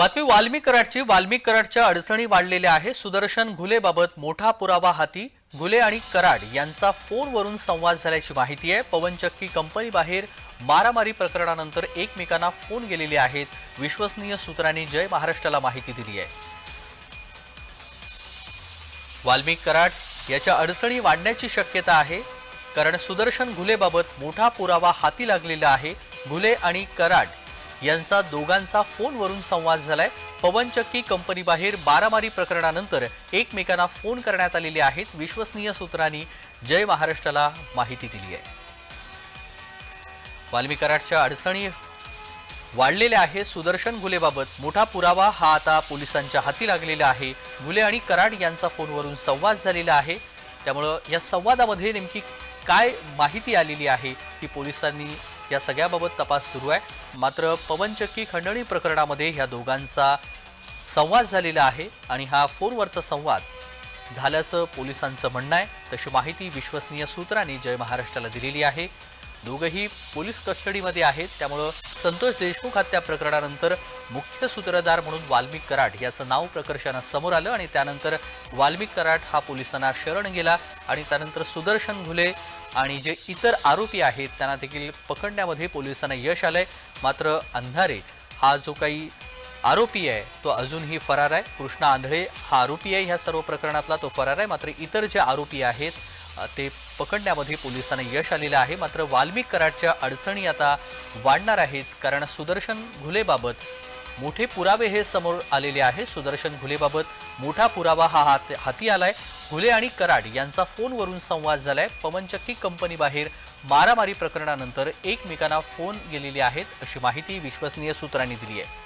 बातमी वाल्मिक कराडची वाल्मिक कराडच्या अडचणी वाढलेल्या आहे सुदर्शन घुलेबाबत मोठा पुरावा हाती घुले आणि कराड यांचा फोनवरून संवाद झाल्याची माहिती आहे. पवनचक्की कंपनीबाहेर मारामारी प्रकरणानंतर एकमेकांना फोन गेलेले आहेत. विश्वसनीय सूत्रांनी जय महाराष्ट्राला माहिती दिली आहे. वाल्मिक कराड याच्या अडचणी वाढण्याची शक्यता आहे. कारण सुदर्शन घुलेबाबत मोठा पुरावा हाती लागलेला आहे. घुले आणि कराड यांचा दोघांचा फोनवरून संवाद झालाय. पवनचक्की कंपनीबाहेर बारामारी प्रकरणानंतर एकमेकांना फोन करण्यात आलेले आहेत. विश्वसनीय सूत्रांनी जय महाराष्ट्राला माहिती दिली आहे वाल्मिकाराटच्या अडचणी वाढलेल्या आहे सुदर्शन घुलेबाबत मोठा पुरावा हा आता पोलिसांच्या हाती लागलेला आहे. घुले आणि कराड यांचा फोनवरून संवाद झालेला आहे. त्यामुळं या संवादामध्ये नेमकी काय माहिती आलेली आहे ती पोलिसांनी या सगळ्याबाबत तपास सुरू आहे. मात्र पवनचक्की खंडणी प्रकरणामध्ये ह्या दोघांचा संवाद झालेला आहे आणि हा फोनवरचा संवाद झाल्याचं पोलिसांचं म्हणणं आहे. तशी माहिती विश्वसनीय सूत्रांनी जय महाराष्ट्राला दिलेली आहे. दोघंही पोलीस कस्टडीमध्ये आहेत. त्यामुळं संतोष देशमुख हत्या प्रकरणानंतर मुख्य सूत्रधार म्हणून वाल्मिक कराड याचं नाव प्रकर्षानं समोर आलं आणि त्यानंतर वाल्मिक कराड हा पोलिसांना शरण गेला आणि त्यानंतर सुदर्शन घुले आणि जे इतर आरोपी आहेत त्यांना देखील पकडण्यामध्ये पोलिसांना यश आलंय. मात्र अंधारे हा जो काही आरोपी आहे तो अजूनही फरार आहे. कृष्णा आंधळे हा आरोपी आहे ह्या सर्व प्रकरणातला तो फरार आहे. मात्र इतर जे आरोपी आहेत ते पकडण्यामध्ये पोलिसांना यश आलेलं आहे. मात्र वाल्मिक कराडच्या अडचणी आता वाढणार आहेत कारण सुदर्शन घुलेबाबत मोठे पुरावे हे समोर आलेले आहे. सुदर्शन घुलेबाबत मोठा पुरावा हा हात हाती आलाय. घुले आणि कराड यांचा फोनवरून संवाद झालाय. पवनचक्की कंपनी बाहेर मारामारी प्रकरणानंतर एकमेकांना फोन गेलेले आहेत अशी माहिती विश्वसनीय सूत्रांनी दिली आहे.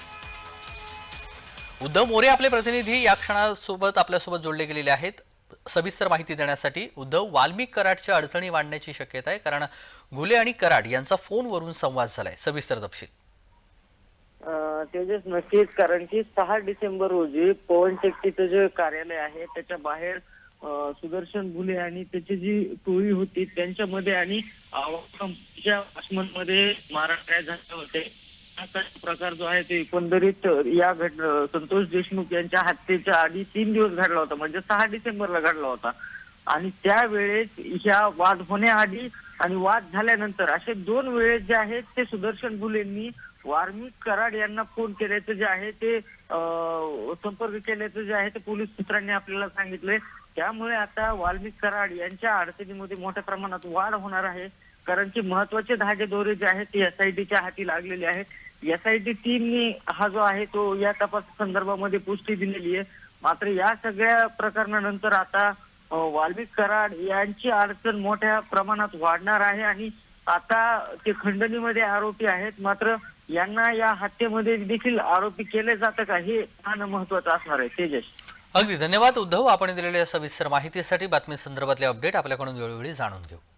उद्धव मोरे आपले प्रतिनिधी या क्षणासोबत आपल्यासोबत जोडले गेलेले आहेत. सविस्तर माहिती देण्यासाठी उद्धव वाल्मिक कराडच्या अडचणी वाढण्याची शक्यता आहे कारण घुले आणि कराड यांचा फोनवरून संवाद झालाय. सविस्तर तपशील. तेजस नक्कीच कारण की सहा डिसेंबर रोजी पवन शेट्टीचं जे कार्यालय आहे त्याच्या बाहेर सुदर्शन भुले आणि त्याची जी टोळी होती त्यांच्यामध्ये आणि आवाज कंपनीच्या मध्ये मारामाऱ्या होते. प्रकार जो आहे ते एकंदरीत या घट संतोष देशमुख यांच्या हत्येच्या आधी तीन दिवस घडला होता. म्हणजे सहा डिसेंबरला घडला होता. आणि त्यावेळेस ह्या वाद होण्याआधी आणि वाद झाल्यानंतर असे दोन वेळेस जे आहेत ते सुदर्शन फुलेंनी वार्मिक कराड यांना फोन केल्याचं जे आहे ते संपर्क केल्याचं जे आहे ते पोलीस सूत्रांनी आपल्याला सांगितलंय. त्यामुळे आता वाल्मिक कराड यांच्या अडचणीमध्ये मोठ्या प्रमाणात वाढ होणार आहे. कारण की महत्त्वाचे धागे दोरे जे आहेत ते एसआयटीच्या हाती लागलेले आहेत. एसआयटी टीमनी हा जो आहे तो या तपास संदर्भामध्ये पुष्टी दिलेली आहे. मात्र या सगळ्या प्रकरणानंतर आता वाल्मिक कराड यांची अडचण मोठ्या प्रमाणात वाढणार आहे आणि आता ते खंडणीमध्ये आरोपी आहेत. मात्र यांना या हत्येमध्ये देखील आरोपी केले जातं का हे पाहणं महत्वाचं असणार आहे. तेजस. अगदी धन्यवाद उद्धव. आपण दिलेल्या सविस्तर माहितीसाठी बातमी संदर्भातले अपडेट आपल्याकडून वेळोवेळी जाणून घेऊ.